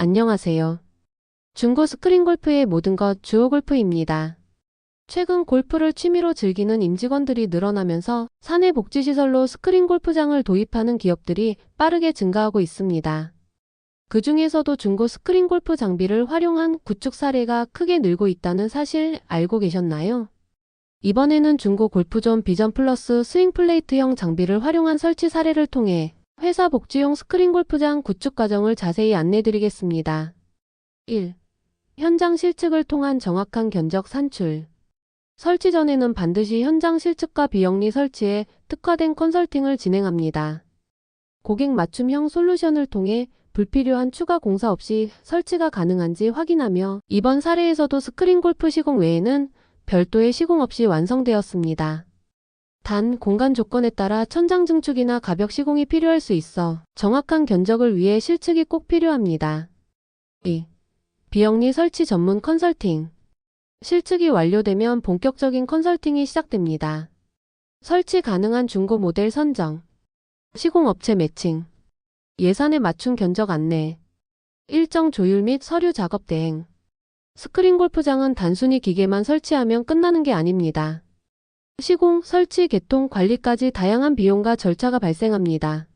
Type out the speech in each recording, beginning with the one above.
안녕하세요. 중고 스크린 골프의 모든 것 주호 골프입니다. 최근 골프를 취미로 즐기는 임직원들이 늘어나면서 사내 복지시설로 스크린 골프장을 도입하는 기업들이 빠르게 증가하고 있습니다. 그 중에서도 중고 스크린 골프 장비를 활용한 구축 사례가 크게 늘고 있다는 사실 알고 계셨나요? 이번에는 중고 골프존 비전 플러스 스윙 플레이트형 장비를 활용한 설치 사례를 통해 회사 복지용 스크린 골프장 구축 과정을 자세히 안내드리겠습니다. 1. 현장 실측을 통한 정확한 견적 산출. 설치 전에는 반드시 현장 실측과 비영리 설치에 특화된 컨설팅을 진행합니다. 고객 맞춤형 솔루션을 통해 불필요한 추가 공사 없이 설치가 가능한지 확인하며 이번 사례에서도 스크린 골프 시공 외에는 별도의 시공 없이 완성되었습니다. 단 공간 조건에 따라 천장 증축이나 가벽 시공이 필요할 수 있어 정확한 견적을 위해 실측이 꼭 필요합니다. 2. 비영리 설치 전문 컨설팅. 실측이 완료되면 본격적인 컨설팅이 시작됩니다. 설치 가능한 중고 모델 선정, 시공업체 매칭, 예산에 맞춘 견적 안내, 일정 조율 및 서류 작업 대행. 스크린 골프장은 단순히 기계만 설치하면 끝나는 게 아닙니다. 시공, 설치, 개통, 관리까지 다양한 비용과 절차가 발생합니다.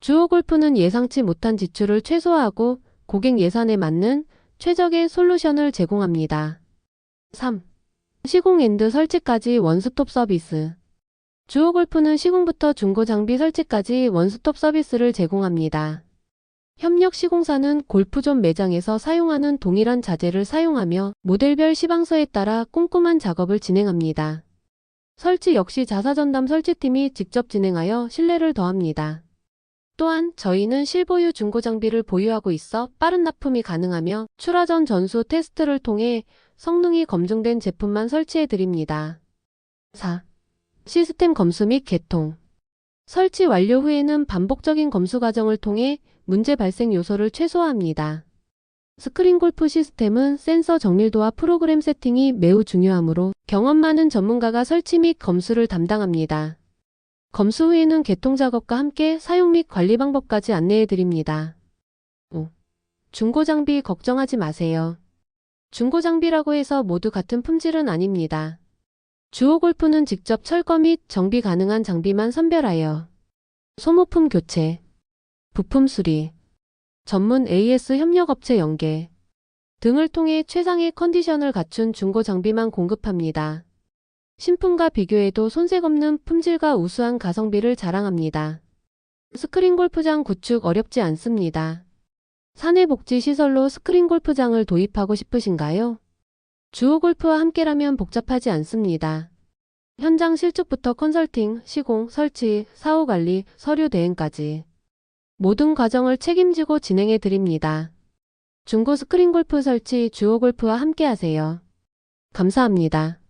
주호 골프는 예상치 못한 지출을 최소화하고 고객 예산에 맞는 최적의 솔루션을 제공합니다. 3. 시공 앤드 설치까지 원스톱 서비스. 주호 골프는 시공부터 중고 장비 설치까지 원스톱 서비스를 제공합니다. 협력 시공사는 골프존 매장에서 사용하는 동일한 자재를 사용하며 모델별 시방서에 따라 꼼꼼한 작업을 진행합니다. 설치 역시 자사전담 설치팀이 직접 진행하여 신뢰를 더합니다. 또한 저희는 실보유 중고 장비를 보유하고 있어 빠른 납품이 가능하며 출하 전 전수 테스트를 통해 성능이 검증된 제품만 설치해 드립니다. 4. 시스템 검수 및 개통. 설치 완료 후에는 반복적인 검수 과정을 통해 문제 발생 요소를 최소화합니다. 스크린 골프 시스템은 센서 정밀도와 프로그램 세팅이 매우 중요하므로 경험 많은 전문가가 설치 및 검수를 담당합니다. 검수 후에는 개통 작업과 함께 사용 및 관리 방법까지 안내해 드립니다. 5. 중고 장비 걱정하지 마세요. 중고 장비라고 해서 모두 같은 품질은 아닙니다. 주호 골프는 직접 철거 및 정비 가능한 장비만 선별하여 소모품 교체, 부품 수리, 전문 AS 협력업체 연계 등을 통해 최상의 컨디션을 갖춘 중고 장비만 공급합니다. 신품과 비교해도 손색 없는 품질과 우수한 가성비를 자랑합니다. 스크린 골프장 구축 어렵지 않습니다. 사내복지 시설로 스크린 골프장을 도입하고 싶으신가요? 주호 골프와 함께라면 복잡하지 않습니다. 현장 실측부터 컨설팅, 시공, 설치, 사후 관리, 서류 대행까지 모든 과정을 책임지고 진행해 드립니다. 중고 스크린 골프 설치 주호 골프와 함께 하세요. 감사합니다.